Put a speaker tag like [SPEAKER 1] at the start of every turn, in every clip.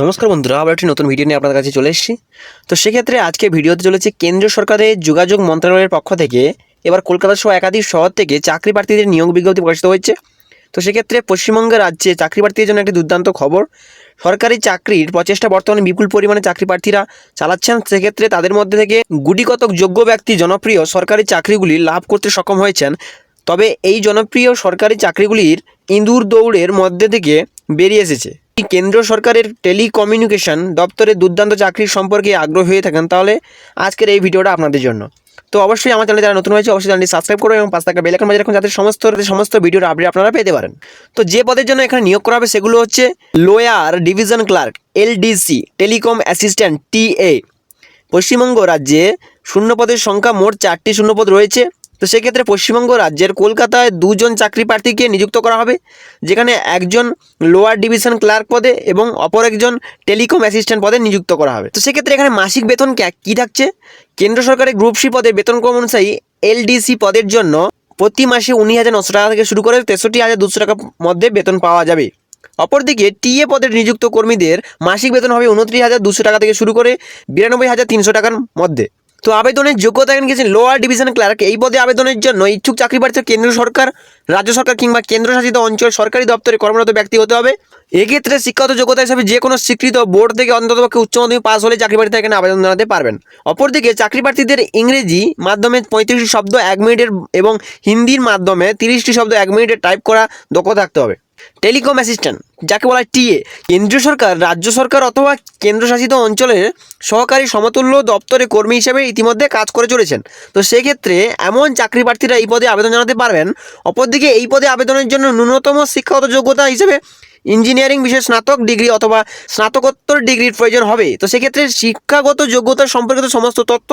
[SPEAKER 1] নমস্কার বন্ধুরা, আবার একটি নতুন ভিডিও নিয়ে আপনাদের কাছে চলে এসেছি। তো সেক্ষেত্রে আজকে ভিডিওতে চলেছে কেন্দ্রীয় সরকারের যোগাযোগ মন্ত্রণালয়ের পক্ষ থেকে। এবার কলকাতা সহ একাধিক শহর থেকে চাকরি প্রার্থীদের নিয়োগ বিজ্ঞপ্তি প্রকাশিত হয়েছে। তো সেক্ষেত্রে পশ্চিমবঙ্গ রাজ্যে চাকরি প্রার্থীদের জন্য একটি দুর্দান্ত খবর। সরকারি চাকরির প্রচেষ্টা বর্তমানে বিপুল পরিমাণে চাকরি প্রার্থীরা চালাচ্ছেন। সেক্ষেত্রে তাদের মধ্যে থেকে গুটিকতক যোগ্য ব্যক্তি জনপ্রিয় সরকারি চাকরিগুলি লাভ করতে সক্ষম হয়েছেন। তবে এই জনপ্রিয় সরকারি চাকরিগুলির ইঁদুর দৌড়ের মধ্যে থেকে বেরিয়ে এসেছে। কেন্দ্র সরকারের টেলিকমিউনিকেশন দপ্তরের দুর্দান্ত চাকরির সম্পর্কে আগ্রহী হয়ে থাকেন, তাহলে আজকের এই ভিডিওটা আপনাদের জন্য। তো অবশ্যই আমার চ্যানেলে যারা নতুন হয়েছে, অবশ্যই চ্যানেলটি সাবস্ক্রাইব করুন এবং পাঁচ টাকা বেলাকান বাজার রাখুন, যাতে সমস্ত সমস্ত ভিডিওর আপডেট আপনারা পেতে পারেন। তো যে পদের জন্য এখানে নিয়োগ করা হবে, সেগুলো হচ্ছে lower, division clerk, LDC, telecom assistant, TA. Paschimbanga রাজ্যে শূন্যপদের সংখ্যা মোট চারটি শূন্যপদ রয়েছে। তো সেক্ষেত্রে পশ্চিমবঙ্গ রাজ্যের কলকাতায় দুজন চাকরি প্রার্থীকে নিযুক্ত করা হবে, যেখানে একজন লোয়ার ডিভিশন ক্লার্ক পদে এবং অপর একজন টেলিকম অ্যাসিস্ট্যান্ট পদে নিযুক্ত করা হবে। তো সেক্ষেত্রে এখানে মাসিক বেতন কে- থাকছে? কেন্দ্র সরকারের গ্রুপ সি পদের বেতন ক্রম অনুযায়ী এলডিসি পদের জন্য প্রতি মাসে উনিশ হাজার নশো টাকা থেকে শুরু করে তেষট্টি হাজার দুশো টাকার মধ্যে বেতন পাওয়া যাবে। অপরদিকে টিএ পদের নিযুক্ত কর্মীদের মাসিক বেতন হবে উনত্রিশ হাজার দুশো টাকা থেকে শুরু করে বিরানব্বই হাজার তিনশো টাকার মধ্যে। তো আবেদনের যোগ্যতা এখানে গেছেন লোয়ার ডিভিশন ক্লার্ক এই পদে আবেদনের জন্য ইচ্ছুক চাকরি প্রার্থী কেন্দ্র সরকার, রাজ্য সরকার কিংবা কেন্দ্রশাসিত অঞ্চল সরকারি দপ্তরে কর্মরত ব্যক্তি হতে হবে। এক্ষেত্রে শিক্ষাগত যোগ্যতা হিসাবে যে কোনো স্বীকৃত বোর্ড থেকে অন্ততপক্ষে উচ্চ মাধ্যমিক পাস হলে চাকরি প্রার্থী এখানে আবেদন জানাতে পারবেন। অপরদিকে চাকরি প্রার্থীদের ইংরেজি মাধ্যমে পঁয়ত্রিশটি শব্দ, এক মিনিটের এবং হিন্দির মাধ্যমে তিরিশটি শব্দ, এক মিনিটের টাইপ করা দক্ষ থাকতে হবে। টেলিকম অ্যাসিস্ট্যান্ট, যাকে বলা হয় টিএ কেন্দ্রীয় সরকার, রাজ্য সরকার অথবা কেন্দ্রশাসিত অঞ্চলের সহকারী সমতুল্য দপ্তরে কর্মী হিসেবে ইতিমধ্যে কাজ করে চলেছেন। তো সেক্ষেত্রে এমন চাকরি প্রার্থীরা এই পদে আবেদন জানাতে পারবেন। অপরদিকে এই পদে আবেদনের জন্য ন্যূনতম শিক্ষাগত যোগ্যতা হিসেবে ইঞ্জিনিয়ারিং বিষয়ে স্নাতক ডিগ্রি অথবা স্নাতকোত্তর ডিগ্রির প্রয়োজন হবে। তো সেক্ষেত্রে শিক্ষাগত যোগ্যতা সম্পর্কিত সমস্ত তথ্য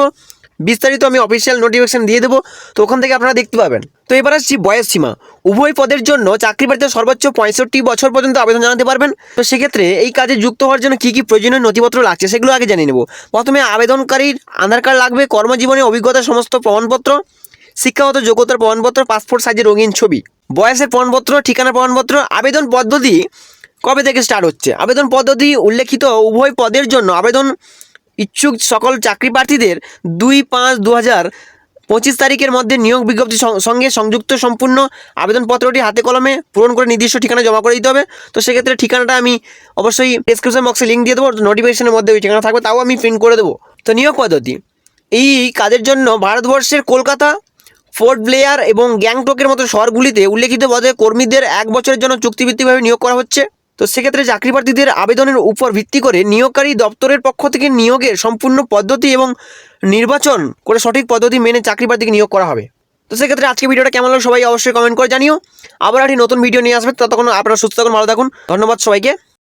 [SPEAKER 1] বিস্তারিত আমি অফিসিয়াল নোটিফিকেশন দিয়ে দেবো। তো ওখান থেকে আপনারা দেখতে পাবেন। তো এবার আসছি বয়স সীমা। উভয় পদের জন্য চাকরি প্রার্থীরা সর্বোচ্চ পঁয়ষট্টি বছর পর্যন্ত আবেদন জানাতে পারবেন। তো সেক্ষেত্রে এই কাজে যুক্ত হওয়ার জন্য কী কী প্রয়োজনীয় নথিপত্র লাগছে সেগুলো আগে জানিয়ে নেব। প্রথমে আবেদনকারীর আধার কার্ড লাগবে, কর্মজীবনে অভিজ্ঞতার সমস্ত প্রমাণপত্র, শিক্ষাগত যোগ্যতার প্রমাণপত্র, পাসপোর্ট সাইজের রঙিন ছবি, বয়সের প্রমাণপত্র, ঠিকানা প্রমাণপত্র, আবেদন পদ্ধতি কবে থেকে স্টার্ট হচ্ছে? আবেদন পদ্ধতি উল্লেখিত উভয় পদের জন্য আবেদন ইচ্ছুক সকল চাকরি প্রার্থীদের দুই পাঁচ দু হাজার পঁচিশ তারিখের মধ্যে নিয়োগ বিজ্ঞপ্তি সঙ্গে সংযুক্ত সম্পূর্ণ আবেদনপত্রটি হাতে কলমে পূরণ করে নির্দিষ্ট ঠিকানা জমা করে দিতে হবে। তো সেক্ষেত্রে ঠিকানাটা আমি অবশ্যই ডেসক্রিপশন বক্সে লিঙ্ক দিয়ে দেবো নোটিফিকেশনের মধ্যে ওই ঠিকানা থাকবে, তাও আমি প্রিন্ট করে দেবো। তো নিয়োগ পদ্ধতি, এই কাজের জন্য ভারতবর্ষের কলকাতা, ফোর্ট ব্লেয়ার এবং গ্যাংটকের মতো শহরগুলিতে উল্লেখিত পদে কর্মীদের এক বছরের জন্য চুক্তিভিত্তিকভাবে নিয়োগ করা হচ্ছে। তো সেক্ষেত্রে চাকরি প্রার্থীদের আবেদনের উপর ভিত্তি করে নিয়োগকারী দপ্তরের পক্ষ থেকে নিয়োগের সম্পূর্ণ পদ্ধতি এবং নির্বাচন করে সঠিক পদ্ধতি মেনে চাকরি প্রার্থীকে নিয়োগ করা হবে। তো সেক্ষেত্রে আজকে ভিডিওটা কেমন লাগল সবাই অবশ্যই কমেন্ট করে জানিও। আবার একটি নতুন ভিডিও নিয়ে আসবে। ততক্ষণ আপনারা সুস্থ থাকুন, ভালো থাকুন। ধন্যবাদ সবাইকে।